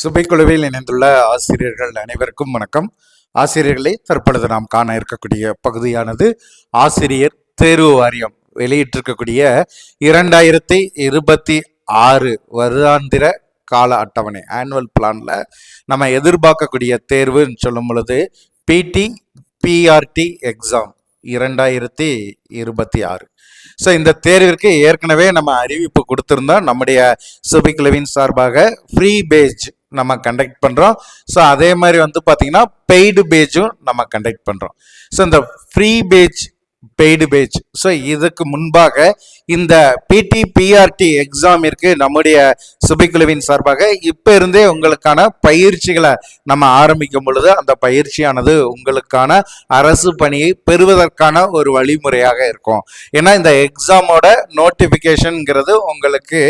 சுபைக்குழுவில் இணைந்துள்ள ஆசிரியர்கள் அனைவருக்கும் வணக்கம். ஆசிரியர்களே தற்பொழுது நாம் காண இருக்கக்கூடிய பகுதியானது ஆசிரியர் தேர்வு வாரியம். வெளியிட்டிருக்கக்கூடிய இரண்டாயிரத்தி இருபத்தி ஆறு வருடாந்திர கால அட்டவணை ஆனுவல் பிளான்ல நம்ம எதிர்பார்க்கக்கூடிய தேர்வுன்னு சொல்லும் பொழுது பிடி பிஆர்டி எக்ஸாம் இரண்டாயிரத்தி இருபத்தி ஆறு. ஸோ இந்த தேர்விற்கு ஏற்கனவே நம்ம அறிவிப்பு கொடுத்துருந்தோம். நம்முடைய சுபிக்லவின் சார்பாக ஃப்ரீ பேஜ் நம்ம கண்டக்ட் பண்ணுறோம் ஸோ அதே மாதிரி வந்து பார்த்தீங்கன்னா பெய்டு பேஜும் நம்ம கண்டக்ட் பண்ணுறோம் ஸோ இந்த free page paid page so இதுக்கு முன்பாக இந்த பிடி பிஆர்டி எக்ஸாமிற்கு நம்முடைய சுபிக்குழுவின் சார்பாக. இப்போ இருந்தே உங்களுக்கான பயிற்சிகளை நம்ம ஆரம்பிக்கும் பொழுது அந்த பயிற்சியானது உங்களுக்கான அரசு பணியை பெறுவதற்கான ஒரு வழிமுறையாக இருக்கும். ஏன்னா இந்த எக்ஸாமோட நோட்டிஃபிகேஷனுங்கிறது உங்களுக்கு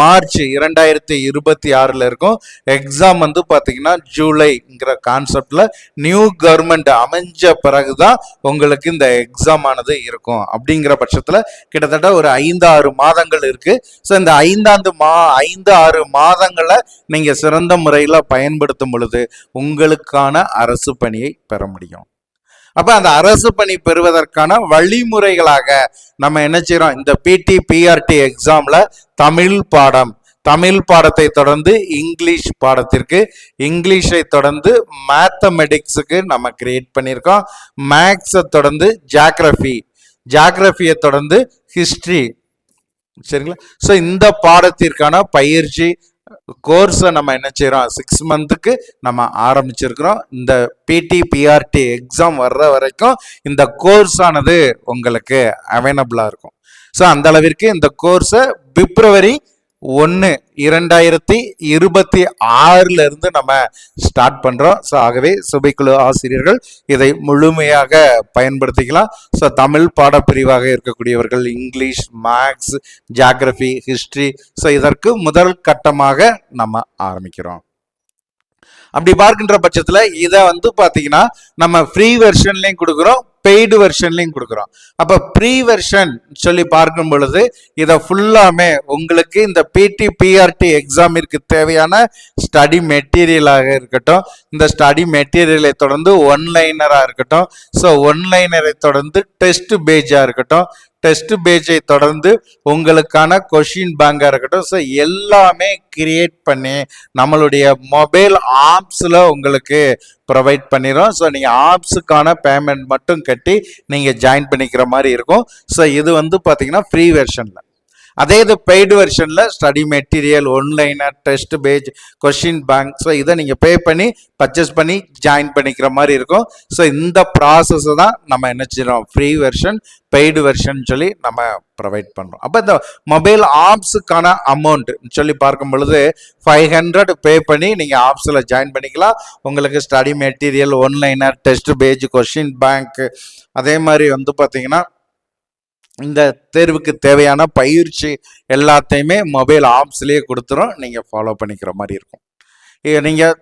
மார்ச் இரண்டாயிரத்தி இருபத்தி ஆறில் இருக்கும். எக்ஸாம் வந்து பார்த்தீங்கன்னா ஜூலைங்கிற கான்செப்டில் நியூ கவர்மெண்ட் அமைஞ்ச பிறகு தான் உங்களுக்கு இந்த எக்ஸாம் ஆனது இருக்கும். அப்படிங்கிற பட்சத்தில் கிட்டத்தட்ட ஒரு ஐந்து ஆறு மாதங்கள் இருக்கு. ஸோ இந்த ஐந்தாண்டு மா ஐந்து ஆறு மாதங்களை நீங்கள் சிறந்த முறையில் பயன்படுத்தும் பொழுது உங்களுக்கான அரசு பணியை பெற முடியும். அப்ப அந்த அரசு பணி பெறுவதற்கான வழிமுறைகளாக நம்ம என்ன செய்யறோம் இந்த பிடி பிஆர்டி எக்ஸாம்ல தமிழ் பாடம் தமிழ் பாடத்தை தொடர்ந்து இங்கிலீஷ் பாடத்திற்கு இங்கிலீஷை தொடர்ந்து மேத்தமெட்டிக்ஸுக்கு நம்ம கிரியேட் பண்ணியிருக்கோம். மேக்ஸை தொடர்ந்து ஜாக்ரஃபி ஜாகிரபியை தொடர்ந்து ஹிஸ்ட்ரி சரிங்களா? ஸோ இந்த பாடத்திற்கான பயிற்சி கோர்ஸை நம்ம என்ன செய்கிறோம் சிக்ஸ் மந்த்துக்கு நம்ம ஆரம்பிச்சிருக்கிறோம். இந்த பிடி பிஆர்டி எக்ஸாம் வர்ற வரைக்கும் இந்த கோர்ஸ் ஆனது உங்களுக்கு அவைலபிளாக இருக்கும். ஸோ அந்த அளவிற்கு இந்த கோர்ஸை பிப்ரவரி ஒன்று இரண்டாயிரத்தி இருபத்தி ஆறுல இருந்து நம்ம ஸ்டார்ட் பண்றோம். ஸோ ஆகவே சுபைக்குழு ஆசிரியர்கள் இதை முழுமையாக பயன்படுத்திக்கலாம். ஸோ தமிழ் பாடப்பிரிவாக இருக்கக்கூடியவர்கள் English maths geography history so இதற்கு முதல் கட்டமாக நம்ம ஆரம்பிக்கிறோம். அப்படி பார்க்கின்ற பட்சத்தில் இதை வந்து பார்த்தீங்கன்னா நம்ம ஃப்ரீ வெர்ஷன்லையும் கொடுக்குறோம் பெய்டு வெர்ஷன்லையும் கொடுக்குறோம். அப்போ ப்ரீ வெர்ஷன் சொல்லி பார்க்கும் பொழுது இதை ஃபுல்லாமே உங்களுக்கு இந்த பிடி பிஆர்டி எக்ஸாமிற்கு தேவையான ஸ்டடி மெட்டீரியலாக இருக்கட்டும் இந்த ஸ்டடி மெட்டீரியலை தொடர்ந்து ஒன்லைனராக இருக்கட்டும். ஸோ ஒன்லைனரை தொடர்ந்து டெஸ்ட் பேஜாக இருக்கட்டும். டெஸ்ட் பேஜை தொடர்ந்து உங்களுக்கான கொஷின் பேங்காக இருக்கட்டும். ஸோ எல்லாமே கிரியேட் பண்ணி நம்மளுடைய மொபைல் ஆப்ஸில் உங்களுக்கு ப்ரொவைட் பண்ணிடும் ஸோ நீங்கள் ஆப்ஸுக்கான பேமெண்ட் மட்டும் கட்டி நீங்கள் ஜாயின் பண்ணிக்கிற மாதிரி இருக்கும். ஸோ இது வந்து பார்த்தீங்கன்னா ஃப்ரீ வெர்ஷனில் அதே இது paid வெர்ஷனில் study material one-liner test page question bank so இதை நீங்கள் பே பண்ணி பர்ச்சேஸ் பண்ணி ஜாயின் பண்ணிக்கிற மாதிரி இருக்கும். ஸோ இந்த ப்ராசஸை தான் நம்ம என்ன செய்கிறோம் ஃப்ரீ வெர்ஷன் பெய்டு வெர்ஷன் சொல்லி நம்ம ப்ரொவைட் பண்ணுறோம் அப்போ இந்த மொபைல் ஆப்ஸுக்கான அமௌண்ட் சொல்லி பார்க்கும் பொழுது ஃபைவ் ஹண்ட்ரட் பே பண்ணி நீங்கள் ஆப்ஸில் ஜாயின் பண்ணிக்கலாம். உங்களுக்கு study material one-liner test page question bank அதே மாதிரி வந்து பார்த்தீங்கன்னா இந்த தேர்வுக்கு தேவையான பயிற்சி எல்லாத்தையுமே மொபைல் ஆப்ஸ்லேயே கொடுத்துரும். நீங்கள் ஃபாலோ பண்ணிக்கிற மாதிரி இருக்கும். நீங்கள்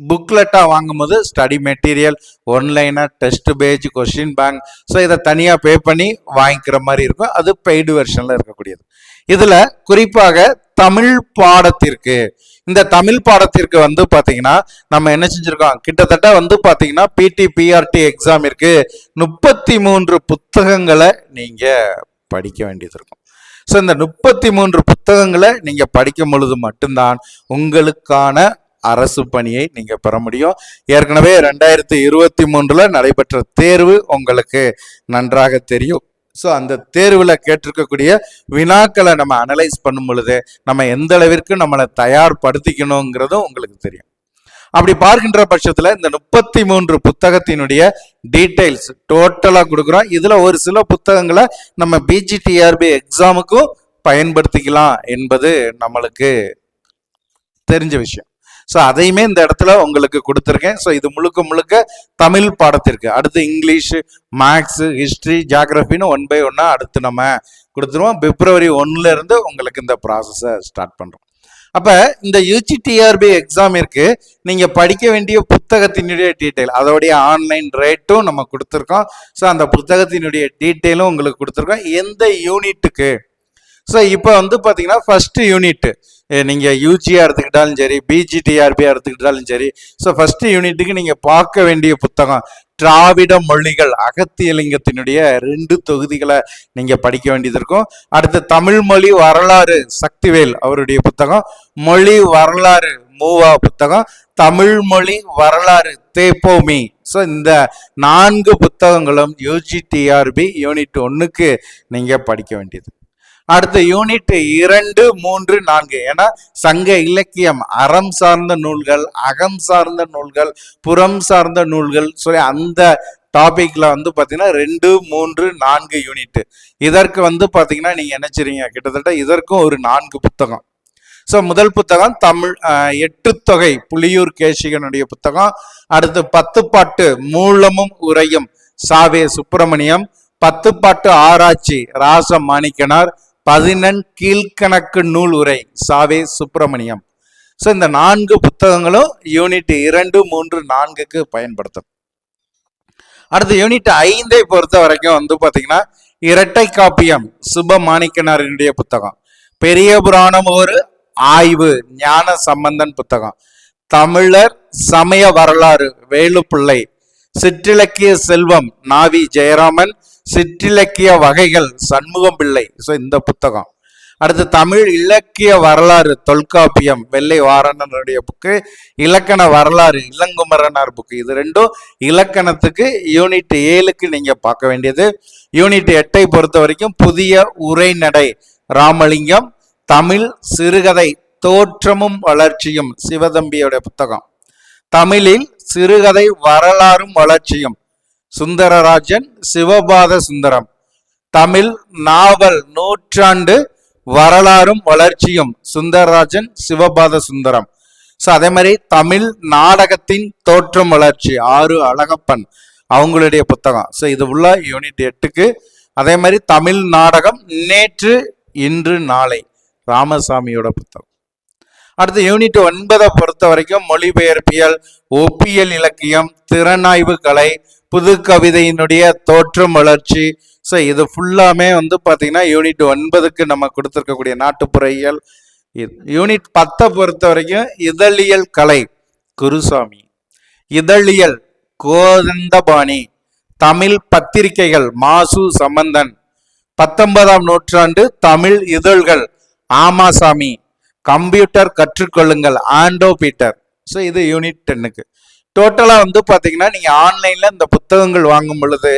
புக்லெட்டாக வாங்கும்போது study material ஒன்லைனாக test page question bank so இதை தனியாக பே பண்ணி வாங்கிக்கிற மாதிரி இருக்கும். அது பெய்டு வெர்ஷனில் இருக்கக்கூடியது. இதில் குறிப்பாக தமிழ் பாடத்திற்கு இந்த தமிழ் பாடத்திற்கு வந்து பார்த்தீங்கன்னா நம்ம என்ன செஞ்சுருக்கோம்? கிட்டத்தட்ட வந்து பார்த்தீங்கன்னா பிடி பிஆர்டி எக்ஸாம் இருக்கு. முப்பத்தி மூன்று புத்தகங்களை நீங்கள் படிக்க வேண்டியது இருக்கும். ஸோ இந்த முப்பத்தி மூன்று புத்தகங்களை நீங்கள் படிக்கும் பொழுது மட்டும்தான் உங்களுக்கான அரசு பணியை நீங்க பெற முடியும். ஏற்கனவே ரெண்டாயிரத்தி இருபத்தி மூன்றுல நடைபெற்ற தேர்வு உங்களுக்கு நன்றாக தெரியும். ஸோ அந்த தேர்வில் கேட்டிருக்கக்கூடிய வினாக்களை நம்ம அனலைஸ் பண்ணும் பொழுது நம்ம எந்த அளவிற்கு நம்மளை தயார்படுத்திக்கணுங்கிறதும் உங்களுக்கு தெரியும். அப்படி பார்க்கின்ற பட்சத்தில் இந்த முப்பத்தி மூன்று புத்தகத்தினுடைய டீட்டெயில்ஸ் டோட்டலாக கொடுக்குறோம். இதில் ஒரு சில புத்தகங்களை நம்ம பிஜிடிஆர்பி எக்ஸாமுக்கும் பயன்படுத்திக்கலாம் என்பது நம்மளுக்கு தெரிஞ்ச விஷயம். ஸோ அதையுமே இந்த இடத்துல உங்களுக்கு கொடுத்துருக்கேன். ஸோ இது முழுக்க முழுக்க தமிழ் பாடத்திற்கு. அடுத்து இங்கிலீஷ் மேக்ஸ் ஹிஸ்ட்ரி ஜாகிரபின்னு ஒன் பை ஒன்னா அடுத்து நம்ம கொடுத்துருவோம். பிப்ரவரி ஒன்னுல இருந்து உங்களுக்கு இந்த ப்ராசஸை ஸ்டார்ட் பண்றோம். அப்ப இந்த யூஜிடிஆர்பி எக்ஸாமிற்கு நீங்க படிக்க வேண்டிய புத்தகத்தினுடைய டீட்டெயில் அதோடைய ஆன்லைன் ரேட்டும் நம்ம கொடுத்துருக்கோம். ஸோ அந்த புத்தகத்தினுடைய டீட்டெயிலும் உங்களுக்கு கொடுத்துருக்கோம். எந்த யூனிட்டுக்கு ஸோ இப்போ வந்து பார்த்தீங்கன்னா ஃபர்ஸ்ட் யூனிட் நீங்கள் யூஜியாக எடுத்துக்கிட்டாலும் சரி பிஜிடிஆர்பியாக எடுத்துக்கிட்டாலும் சரி ஸோ ஃபஸ்ட்டு யூனிட்டுக்கு நீங்கள் பார்க்க வேண்டிய புத்தகம் திராவிட மொழிகள் அகத்தியலிங்கத்தினுடைய ரெண்டு தொகுதிகளை நீங்கள் படிக்க வேண்டியது இருக்கும். அடுத்து தமிழ் மொழி வரலாறு சக்திவேல் அவருடைய புத்தகம் மொழி வரலாறு மூவா புத்தகம் தமிழ் மொழி வரலாறு தேப்போமி. ஸோ இந்த நான்கு புத்தகங்களும் யூஜிடிஆர்பி யூனிட் ஒன்றுக்கு நீங்கள் படிக்க வேண்டியது. அடுத்த யூனிட் இரண்டு மூன்று நான்கு. ஏன்னா சங்க இலக்கியம் அறம் சார்ந்த நூல்கள் அகம் சார்ந்த நூல்கள் புறம் சார்ந்த நூல்கள் சொல்லி அந்த டாபிக்ல வந்து பாத்தீங்கன்னா ரெண்டு மூன்று நான்கு யூனிட் இதற்கு வந்து பாத்தீங்கன்னா நீங்க நினைச்சிருங்க கிட்டத்தட்ட இதற்கும் ஒரு நான்கு புத்தகம். ஸோ முதல் புத்தகம் தமிழ் அஹ், எட்டு தொகை புலியூர் கேசிகனுடைய புத்தகம். அடுத்து பத்து பாட்டு மூலமும் உரையும் சாவே சுப்பிரமணியம். பத்து பாட்டு ஆராய்ச்சி ராச மாணிக்கனார். பதினெண் கீழ்கணக்கு நூல் உரை சாவே சுப்பிரமணியம். ஸோ இந்த நான்கு புத்தகங்களும் யூனிட் இரண்டு மூன்று நான்குக்கு பயன்படுத்தும். அடுத்து யூனிட் ஐந்தை பொறுத்த வரைக்கும் வந்து பாத்தீங்கன்னா இரட்டை காப்பியம் சுப மாணிக்கனாரினுடைய புத்தகம். பெரிய புராணம் ஒரு ஆய்வு ஞான சம்பந்தன் புத்தகம். தமிழர் சமய வரலாறு வேலுப்பிள்ளை. சிற்றிலக்கிய செல்வம் நாவி ஜெயராமன் சிற்றிலக்கிய வகைகள் சண்முகம் பிள்ளை. ஸோ இந்த புத்தகம். அடுத்து தமிழ் இலக்கிய வரலாறு தொல்காப்பியம் வெள்ளை வாரணனுடைய புக்கு இலக்கண வரலாறு இளங்குமரனார் புக்கு இது ரெண்டும் இலக்கணத்துக்கு யூனிட் ஏழுக்கு நீங்கள் பார்க்க வேண்டியது. யூனிட் எட்டை பொறுத்த வரைக்கும் புதிய உரைநடை ராமலிங்கம் தமிழ் சிறுகதை தோற்றமும் வளர்ச்சியும் சிவதம்பியோட புத்தகம். தமிழில் சிறுகதை வரலாறும் வளர்ச்சியும் சுந்தரராஜன் சிவபாத சுந்தரம். தமிழ் நாவல் நூற்றாண்டு வரலாறும் வளர்ச்சியும் சுந்தரராஜன் சிவபாத சுந்தரம். ஸோ அதே மாதிரி தமிழ் நாடகத்தின் தோற்றம் வளர்ச்சி ஆறு அழகப்பன் அவங்களுடைய புத்தகம். ஸோ இது உள்ள யூனிட் எட்டுக்கு அதே மாதிரி தமிழ் நாடகம் நேற்று இன்று நாளை ராமசாமியோட புத்தகம். அடுத்து யூனிட் ஒன்பதை பொறுத்த வரைக்கும் மொழிபெயர்ப்பியல் ஒப்பியல் இலக்கியம் திறனாய்வு கலை புது கவிதையினுடைய தோற்றம் வளர்ச்சி. ஸோ இது ஃபுல்லாமே வந்து பார்த்தீங்கன்னா யூனிட் ஒன்பதுக்கு நம்ம கொடுத்துருக்கக்கூடிய நாட்டுப்புற இயல் இது யூனிட் பத்தை பொறுத்த வரைக்கும் இதழியல் கலை குருசாமி. இதழியல் கோதண்டபாணி. தமிழ் பத்திரிகைகள் மாசு சம்பந்தன். பத்தொன்பதாம் நூற்றாண்டு தமிழ் இதழ்கள் ஆமாசாமி. கம்ப்யூட்டர் கற்றுக்கொள்ளுங்கள் ஆண்டோ பீட்டர். ஸோ இது யூனிட் டென்னுக்கு டோட்டலாக வந்து பார்த்தீங்கன்னா நீங்கள் ஆன்லைனில் இந்த புத்தகங்கள் வாங்கும் பொழுது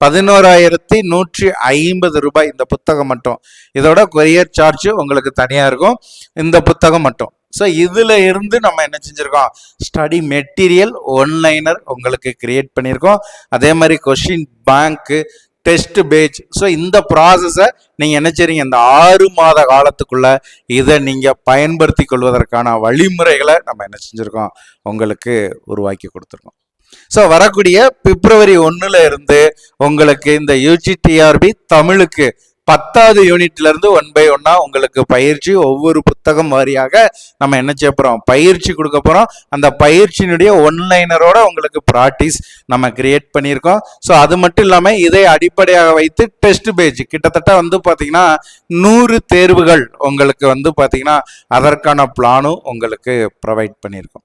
பதினோராயிரத்தி நூற்றி ஐம்பது ரூபாய் இந்த புத்தகம் மட்டும். இதோட கொரியர் சார்ஜ் உங்களுக்கு தனியாக இருக்கும். இந்த புத்தகம் மட்டும். ஸோ இதில் இருந்து நம்ம என்ன செஞ்சுருக்கோம்? ஸ்டடி மெட்டீரியல் ஒன்லைனர் உங்களுக்கு கிரியேட் பண்ணியிருக்கோம் அதே மாதிரி question bank test page so இந்த ப்ராசஸை நீங்கள் என்ன செய்றீங்க இந்த ஆறு மாத காலத்துக்குள்ள இதை நீங்கள் பயன்படுத்தி கொள்வதற்கான வழிமுறைகளை நம்ம என்ன செஞ்சுருக்கோம்? உங்களுக்கு உருவாக்கி கொடுத்துருக்கோம். ஸோ வரக்கூடிய பிப்ரவரி ஒன்றுல இருந்து உங்களுக்கு இந்த யூஜிடிஆர்பி தமிழுக்கு பத்தாவது யூனிட்லேருந்து ஒன் பை ஒன்னாக உங்களுக்கு பயிற்சி ஒவ்வொரு புத்தகம் வாரியாக நம்ம என்ன செய்ய போகிறோம் பயிற்சி கொடுக்க போகிறோம் அந்த பயிற்சியினுடைய ஒன்லைனரோட உங்களுக்கு ப்ராக்டிஸ் நம்ம கிரியேட் பண்ணியிருக்கோம். ஸோ அது மட்டும் இல்லாமல் இதை அடிப்படையாக வைத்து டெஸ்ட் பேஜ் கிட்டத்தட்ட வந்து பார்த்தீங்கன்னா நூறு தேர்வுகள் உங்களுக்கு வந்து பார்த்தீங்கன்னா அதற்கான பிளானும் உங்களுக்கு ப்ரொவைட் பண்ணியிருக்கோம்.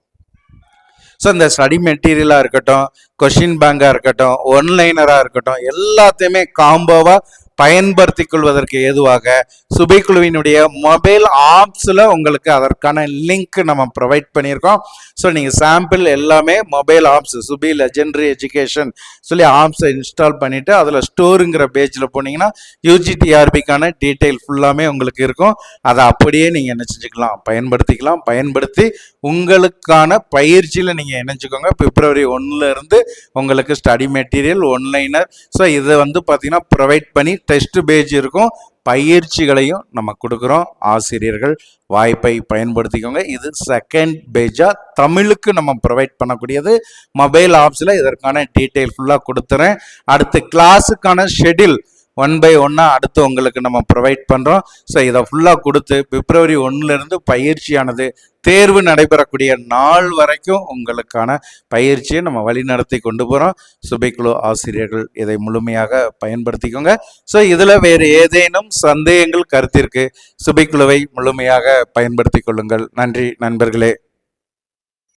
ஸோ இந்த ஸ்டடி மெட்டீரியலாக இருக்கட்டும் கொஷின் பேங்காக இருக்கட்டும் ஒன்லைனராக இருக்கட்டும் எல்லாத்தையுமே காம்போவாக பயன்படுத்திக் கொள்வதற்கு ஏதுவாக சுபைக்குழுவினுடைய மொபைல் ஆப்ஸில் உங்களுக்கு அதற்கான லிங்க் நம்ம ப்ரொவைட் பண்ணியிருக்கோம். ஸோ நீங்கள் சாம்பிள் எல்லாமே mobile apps Subi legendary education சொல்லி ஆப்ஸை இன்ஸ்டால் பண்ணிவிட்டு அதில் ஸ்டோருங்கிற பேஜில் போனீங்கன்னா யூஜிடிஆர்பிக்கான டீட்டெயில் ஃபுல்லாமே உங்களுக்கு இருக்கும். அதை அப்படியே நீங்கள் என்ன செஞ்சுக்கலாம் பயன்படுத்திக்கலாம். பயன்படுத்தி உங்களுக்கான பயிற்சியில் நீங்கள் இணைஞ்சுக்கோங்க. பிப்ரவரி ஒன்றுலேருந்து உங்களுக்கு ஸ்டடி மெட்டீரியல் ஒன்லைனர் ஸோ இதை வந்து பார்த்தீங்கன்னா ப்ரொவைட் பண்ணி டெஸ்ட் பேஜ் இருக்கும். பயிற்சிகளையும் நம்ம கொடுக்குறோம். ஆசிரியர்கள் வாய்ப்பை பயன்படுத்திக்கோங்க. இது செகண்ட் பேஜாக தமிழுக்கு நம்ம ப்ரொவைட் பண்ணக்கூடியது. மொபைல் ஆப்ஸில் இதற்கான டீட்டெயில் ஃபுல்லாக கொடுத்துறேன். அடுத்து கிளாஸுக்கான ஷெட்யூல் ஒன் பை ஒன்னாக அடுத்து உங்களுக்கு நம்ம ப்ரொவைட் பண்ணுறோம் ஸோ இதை ஃபுல்லாக கொடுத்து பிப்ரவரி ஒன்றுலேருந்து பயிற்சியானது தேர்வு நடைபெறக்கூடிய நாள் வரைக்கும் உங்களுக்கான பயிற்சியை நம்ம வழிநடத்தி கொண்டு போகிறோம் சுபைக்குழு ஆசிரியர்கள் இதை முழுமையாக பயன்படுத்திக்கோங்க. ஸோ இதில் வேறு ஏதேனும் சந்தேகங்கள் கருத்திற்கு சுபைக்குழுவை முழுமையாக பயன்படுத்தி கொள்ளுங்கள். நன்றி நண்பர்களே.